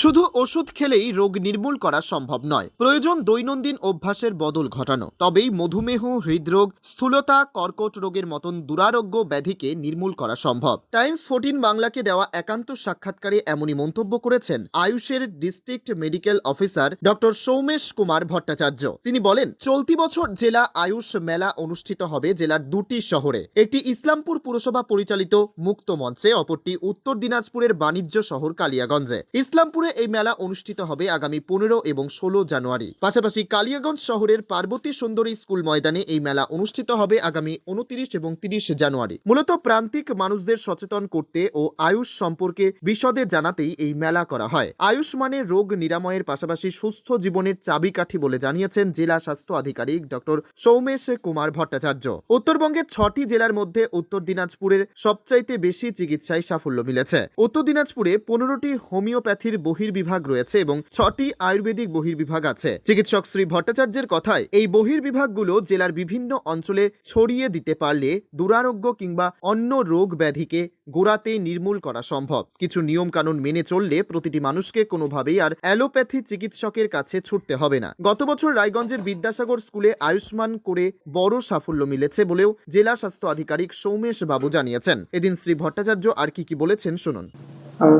শুধু ওষুধ খেলেই রোগ নির্মূল করা সম্ভব নয়। প্রয়োজন দৈনন্দিন অভ্যাসের বদল ঘটানো। তবেই মধুমেহ, হৃদরোগ, স্থূলতা, কর্কট রোগের মতন দুরারোগ্য ব্যাধিকে নির্মূল করা সম্ভব। টাইমস ফোর্টিন বাংলাকে দেওয়া একান্ত সাক্ষাৎকারে এমনই মন্তব্য করেছেন আয়ুষের district medical officer doctor Soumesh Kumar Bhattacharya. তিনি বলেন, চলতি বছর জেলা আয়ুষ মেলা অনুষ্ঠিত হবে জেলার দুটি শহরে। একটি ইসলামপুর পুরসভা পরিচালিত মুক্ত মঞ্চে, অপরটি উত্তর দিনাজপুরের বাণিজ্য শহর কালিয়াগঞ্জে। ইসলামপুরে এই মেলা অনুষ্ঠিত হবে আগামী পনেরো এবং ষোলো জানুয়ারি। পাশাপাশি কালিয়াগঞ্জ শহরের পার্বতী সুন্দরী স্কুল ময়দানে এই মেলা অনুষ্ঠিত হবে আগামী উনতিরিশ এবং তিরিশ জানুয়ারি। মূলত প্রান্তিক মানুষদের সচেতন করতে ও আয়ুষ সম্পর্কে বিশদে জানাতেই এই মেলা করা হয়। আয়ুষ মানে রোগ নিরাময়ের পাশাপাশি সুস্থ জীবনের চাবিকাঠি বলে জানিয়েছেন জেলা স্বাস্থ্য আধিকারিক ডক্টর সৌমেশ কুমার ভট্টাচার্য। উত্তরবঙ্গের ছটি জেলার মধ্যে উত্তর দিনাজপুরের সবচাইতে বেশি চিকিৎসায় সাফল্য মিলেছে। উত্তর দিনাজপুরে পনেরোটি হোমিওপ্যাথির বহির্বিভাগ রয়েছে এবং ছটি আয়ুর্বেদিক বহির্বিভাগ আছে। চিকিৎসক শ্রী ভট্টাচার্যের কথায়, এই বহির্বিভাগগুলো জেলার বিভিন্ন অঞ্চলে ছড়িয়ে দিতে পারলে দুরারোগ্য কিংবা অন্য রোগ ব্যাধিকে গোড়াতে নির্মূল করা সম্ভব। কিছু নিয়ম কানুন মেনে চললে প্রতিটি মানুষকে কোনোভাবেই আর অ্যালোপ্যাথি চিকিৎসকের কাছে ছুটতে হবে না। গত বছর রায়গঞ্জের বিদ্যাসাগর স্কুলে আয়ুষ্মান করে বড় সাফল্য মিলেছে বলেও জেলা স্বাস্থ্য আধিকারিক সৌমেশ বাবু জানিয়েছেন। এদিন শ্রী ভট্টাচার্য আর কি কি বলেছেন, শুনুন।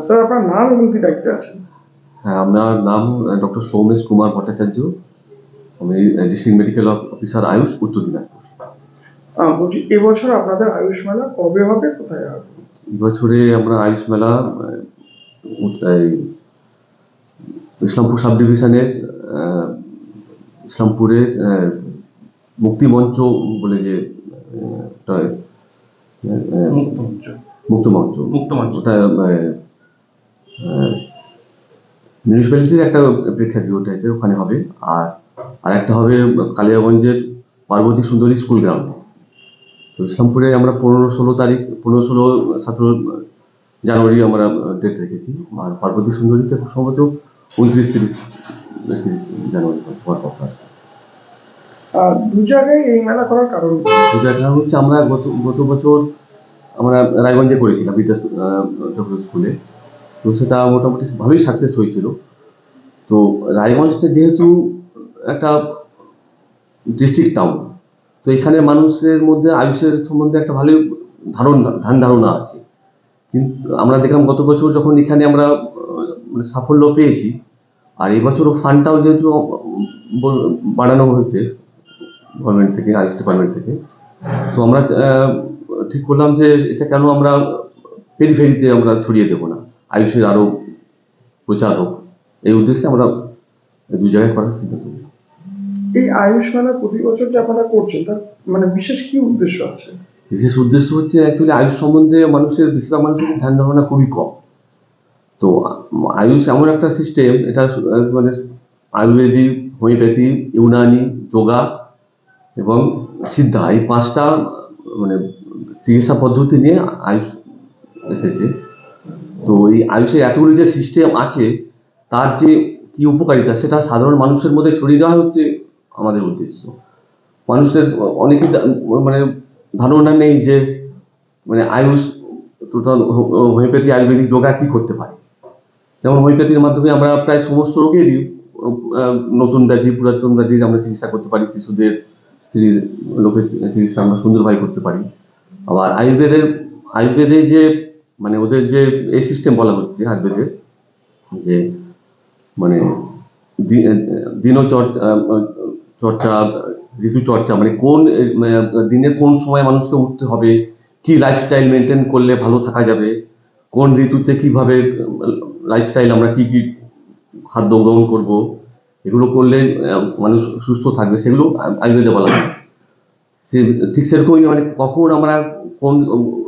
স্যার আপনার নাম এবং কি দায়িত্বে আছেন? হ্যাঁ আমার নাম ডক্টর সৌমেশ কুমার ভট্টাচার্য আমি ডিস্ট্রিক্ট মেডিকেল অফিসার আয়ুষ উত্তর দিনাজপুর। বলছি এবছর আপনাদের আয়ুষ মেলা কবে হবে কোথায় হবে? বছরে আমরা আয়ুষ মেলা ইসলামপুর সাব ডিভিশনের ইসলামপুরের আহ, মুক্তি মঞ্চ বলে যে আহ, একটা, আহ, মুক্ত মঞ্চ। মুক্ত মঞ্চ। মুক্ত মঞ্চ। ওটা মিউনিসিপ্যালিটির একটা প্রেক্ষাগৃহ টাইপের ওখানে হবে। আর আর একটা হবে কালিয়াগঞ্জের পার্বতী সুন্দরী স্কুল গ্রাউন্ডে তো ইসলামপুরে আমরা পনেরো ষোলো তারিখ পনেরো ষোলো সতেরো জানুয়ারি আমরা ডেট রেখেছি। আর পার্বতী সুন্দরীতে সম্ভবত উনত্রিশ তিরিশ তিরিশ জানুয়ারি হওয়ার কথা দু জায়গায় এই মেলা করার কারণ কি? যেটা হচ্ছে আমরা গত গত বছর আমরা রায়গঞ্জে করেছিলাম বিদ্যা স্কুলে তো সেটা মোটামুটি ভালোই সাকসেস হয়েছিল। তো রায়গঞ্জটা যেহেতু একটা ডিস্ট্রিক্ট টাউন তো এখানে মানুষের মধ্যে আয়ুষের সম্বন্ধে একটা ভালোই ধারণা ধ্যান ধারণা আছে। কিন্তু আমরা দেখলাম গত বছর যখন এখানে আমরা মানে সাফল্য পেয়েছি, আর এবছরও ফান্ডটাও যেহেতু বাড়ানো হয়েছে গভর্নমেন্ট থেকে আইস ডিপার্টমেন্ট থেকে, তো আমরা ঠিক করলাম যে এটা কেন আমরা পেরিফেরিতে আমরা ছড়িয়ে দেবো না। আয়ুষের আরও প্রচার হোক এই উদ্দেশ্যে আমরা দুই জায়গায় করার সিদ্ধান্ত নিলাম। এই আয়ুষ মেলা প্রতি বছর যে আপনারা করছেন তার মানে বিশেষ কি উদ্দেশ্য আছে? বিশেষ উদ্দেশ্য হচ্ছে অ্যাকচুয়ালি আয়ুষ সম্বন্ধে মানুষের বেশিরভাগ মানুষের ধ্যান ধারণা খুবই কম। তো আয়ুষ এমন একটা সিস্টেম এটা মানে আয়ুর্বেদিক হোমিওপ্যাথি ইউনানি যোগা এবং সিদ্ধা এই পাঁচটা মানে চিকিৎসা পদ্ধতি নিয়ে আয়ুষ এসেছে। এই আয়ুষের এতগুলো যে সিস্টেম আছে, তার যে কি উপকারিতা, সেটা সাধারণ মানুষের মধ্যে ছড়িয়ে দেওয়া হচ্ছে আমাদের উদ্দেশ্য। মানুষের অনেকে মানে ধারণা নেই যে মানে AYUSH total homeopathy, ayurvedic yoga কি করতে পারে। যেমন হোমিওপ্যাথির মাধ্যমে আমরা প্রায় সমস্ত রোগেরই নতুন ব্যাধি, পুরাতন ব্যাধির আমরা চিকিৎসা করতে পারি, শিশুদের, স্ত্রী লোকের চিকিৎসা আমরা সুন্দরভাবে করতে পারি। আবার আয়ুর্বেদের, আয়ুর্বেদে যে মানে ওদের যে এই সিস্টেম বলা হচ্ছে আয়ুর্বেদের যে মানে দিনচর্চা চর্চা, ঋতু চর্চা মানে কোন দিনের কোন সময় মানুষকে উঠতে হবে, কি লাইফস্টাইল মেনটেন করলে ভালো থাকা যাবে, কোন ঋতুতে কীভাবে লাইফস্টাইল আমরা কি কি খাদ্য গ্রহণ করব, এগুলো করলে মানুষ সুস্থ থাকবে, সেগুলো আয়ুর্বেদে বলা সে ঠিক সেরকমই মানে কখন আমরা কোন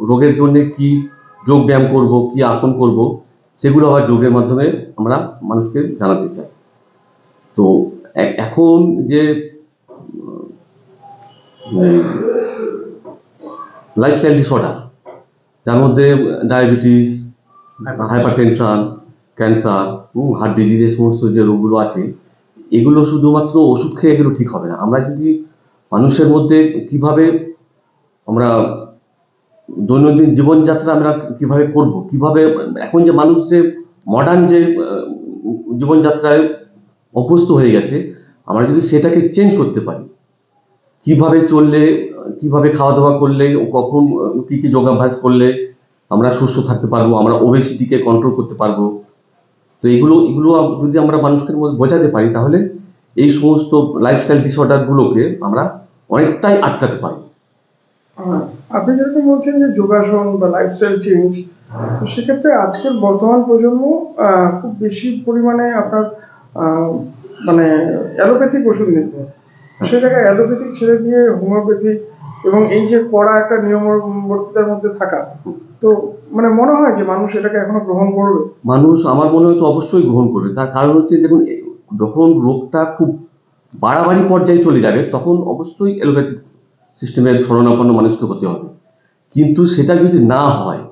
রোগের জন্য কি যোগ ব্যায়াম করব কি আসন করব সেগুলো আবার যোগের মাধ্যমে আমরা মানুষকে জানাতে চাই। তো এখন যে লাইফস্টাইল ডিসঅর্ডার যার মধ্যে diabetes hypertension cancer heart disease এই সমস্ত যে রোগগুলো আছে এগুলো শুধুমাত্র ওষুধ খেয়ে এগুলো ঠিক হবে না। আমরা যদি মানুষের মধ্যে কীভাবে আমরা দৈনন্দিন জীবনযাত্রা আমরা কীভাবে করব? কীভাবে এখন যে মানুষ যে মডার্ন যে জীবনযাত্রায় অভ্যস্ত হয়ে গেছে, আমরা যদি সেটাকে চেঞ্জ করতে পারি, কীভাবে চললে, কীভাবে খাওয়া দাওয়া করলে, কখন কি কি যোগাভ্যাস করলে আমরা সুস্থ থাকতে পারব, আমরা ওবেসিটিকে কন্ট্রোল করতে পারব? তো এগুলো এগুলো যদি আমরা মানুষের মধ্যে বোঝাতে পারি, তাহলে এই সমস্ত লাইফস্টাইল ডিসঅর্ডারগুলোকে আমরা অনেকটাই আটকাতে পারব। আপনি যেরকম বলছেন যে যোগাসন বা লাইফস্টাইল চেঞ্জ তো সেক্ষেত্রে আজকের বর্তমান প্রজন্ম খুব বেশি পরিমাণে আপনার মানে অ্যালোপ্যাথিক ওষুধ নিতে সে জায়গায় অ্যালোপ্যাথিক ছেড়ে দিয়ে হোমিওপ্যাথিক এবং এই যে কড়া একটা নিয়মবর্তিতার মধ্যে থাকা তো মানে মনে হয় যে মানুষ এটাকে এখনও গ্রহণ করবে? মানুষ আমার মনে হয় তো অবশ্যই গ্রহণ করবে। তার কারণ হচ্ছে দেখুন যখন রোগটা খুব বাড়াবাড়ি পর্যায়ে চলে যাবে তখন অবশ্যই এলোপ্যাথিক সিস্টেমের শরণাপন্ন মানুষকে হতে হবে। কিন্তু সেটা যদি না হয়,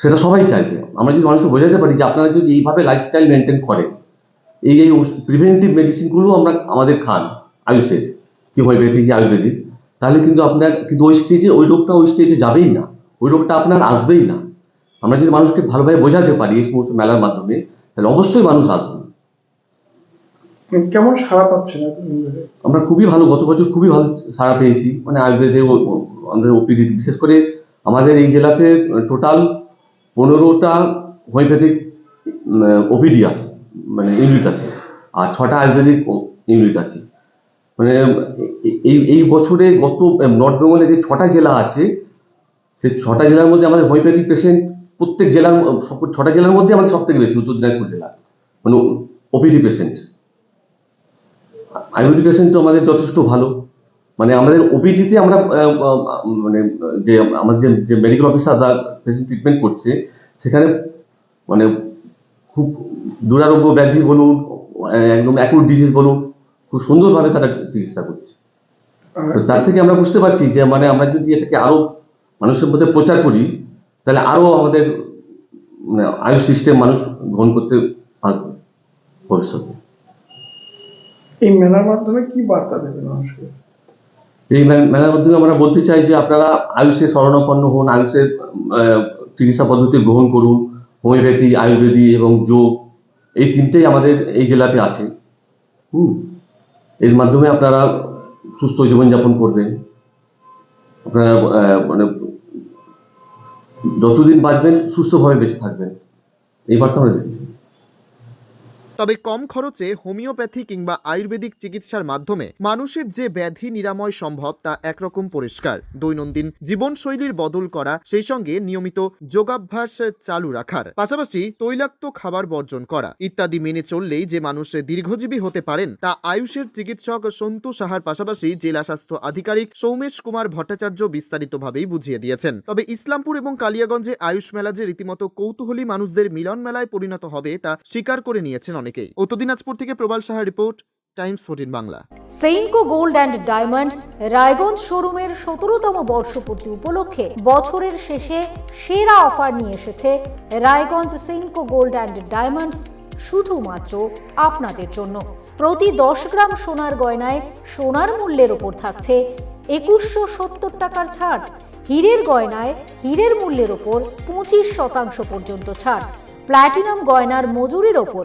সেটা সবাই চাইবে। আমরা যদি মানুষকে বোঝাতে পারি যে আপনারা যদি এইভাবে লাইফস্টাইল মেনটেন করেন, এই এই প্রিভেন্টিভ মেডিসিনগুলো আমরা, আমাদের খান আয়ুষের, কি হোমিওপ্যাথি কি আয়ুর্বেদিক, তাহলে কিন্তু আপনার, কিন্তু ওই স্টেজে ওই রোগটা ওই স্টেজে যাবেই না। ওই রোগটা আপনার আসবেই না। আমরা যদি মানুষকে ভালোভাবে বোঝাতে পারি এই সমস্ত মেলার মাধ্যমে, তাহলে অবশ্যই মানুষ আসবে। কেমন সাড়া পাচ্ছেন আমরা খুবই ভালো, গত বছর খুবই ভালো সাড়া পেয়েছি। মানে আয়ুর্বেদে আমাদের ওপিডি বিশেষ করে আমাদের এই জেলাতে টোটাল পনেরোটা হোমিওপ্যাথিক ওপিডি আছে মানে ইউনিট আছে, আর ছটা আয়ুর্বেদিক ইউনিট আছে। মানে এই এই বছরে গত নর্থ বেঙ্গলে যে ছটা জেলা আছে সেই ছটা জেলার মধ্যে আমাদের হোমিওপ্যাথিক পেশেন্ট প্রত্যেক জেলার ছটা জেলার মধ্যে আমাদের সব থেকে বেশি, উত্তর দিনাজপুর জেলা মানে ওপিডি পেশেন্ট আয়ুর্বেদিক পেশেন্ট তো আমাদের যথেষ্ট ভালো। মানে আমাদের ওপিডিতে আমরা মানে যে আমাদের যে- যে মেডিকেল অফিসাররা পেশেন্ট ট্রিটমেন্ট করছে, সেখানে মানে খুব দুরারোগ্য ব্যাধি বলুন, একদম অ্যাকুট ডিজিজ বলুন, খুব সুন্দরভাবে তারা চিকিৎসা করছে। তার থেকে আমরা বুঝতে পারছি যে মানে আমরা যদি এটাকে আরও মানুষের মধ্যে প্রচার করি, তাহলে আরও আমাদের মানে আয়ুষ সিস্টেম মানুষ গ্রহণ করতে আসবে ভবিষ্যতে। এই মেলার মাধ্যমে কি বার্তা দেবেন মানুষকে? এই মেলার মাধ্যমে আমরা বলতে চাই যে আপনারা আয়ুষের শরণাপন্ন হন আয়ুষের চিকিৎসা পদ্ধতি গ্রহণ করুন, হোমিওপ্যাথি আয়ুর্বেদিক এবং যোগ, এই তিনটেই আমাদের এই জেলাতে আছে। হুম। এর মাধ্যমে আপনারা সুস্থ জীবনযাপন করবেন। আপনারা মানে যতদিন বাঁচবেন, সুস্থভাবে বেঁচে থাকবেন। এই বার্তা আমরা দিচ্ছি তবে কম খরচে হোমিওপ্যাথি কিংবা আয়ুর্বেদিক চিকিৎসার মাধ্যমে মানুষের যে ব্যাধি নিরাময় সম্ভব তা একরকম পরিষ্কার। দৈনন্দিন জীবনশৈলীর বদল করা সেই সঙ্গে নিয়মিত যোগাভ্যাস চালু রাখার, পাশাপাশি তৈলাক্ত খাবার বর্জন করা ইত্যাদি মেনে চললেই যে মানুষ দীর্ঘজীবী হতে পারেন তা আয়ুষের চিকিৎসক সন্তু সাহার পাশাপাশি জেলা স্বাস্থ্য আধিকারিক সৌমেশ কুমার ভট্টাচার্য বিস্তারিতভাবেই বুঝিয়ে দিয়েছেন। তবে ইসলামপুর এবং কালিয়াগঞ্জে আয়ুষ মেলা যে রীতিমতো কৌতূহলী মানুষদের মিলন মেলায় পরিণত হবে তা স্বীকার করে নিয়েছেন অনেকেই। উত্তর দিনাজপুর থেকে প্রবাল সাহার report Times fourteen Bangla. Senco gold and diamonds Raiganj শোরুমের সতেরোতম বর্ষপূর্তি উপলক্ষে বছরের শেষে সেরা অফার নিয়ে এসেছে Raiganj Senco gold and diamonds শুধুমাত্র আপনাদের জন্য। প্রতি দশ গ্রাম সোনার গয়নায় সোনার মূল্যের ওপর থাকছে একুশশো সত্তর টাকার ছাড়। হীরের গয়নায় হীরের মূল্যের ওপর পঁচিশ শতাংশ পর্যন্ত ছাড়। প্ল্যাটিনাম গয়নার মজুরির ওপর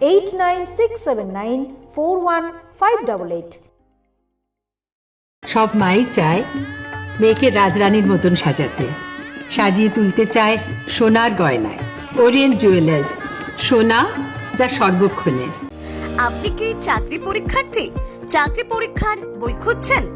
eight nine six seven nine four one five double eight সব মাই চায় মেয়েকে রাজরানীর মতন সাজাতে। সাজিয়ে তুলতে চায় সোনার গয়নায়। ওরিয়েন্ট জুয়েলার্স সোনা যা সর্বক্ষণের। আপনি কি চাকরি পরীক্ষার্থী? চাকরি পরীক্ষার বই খুঁজছেন?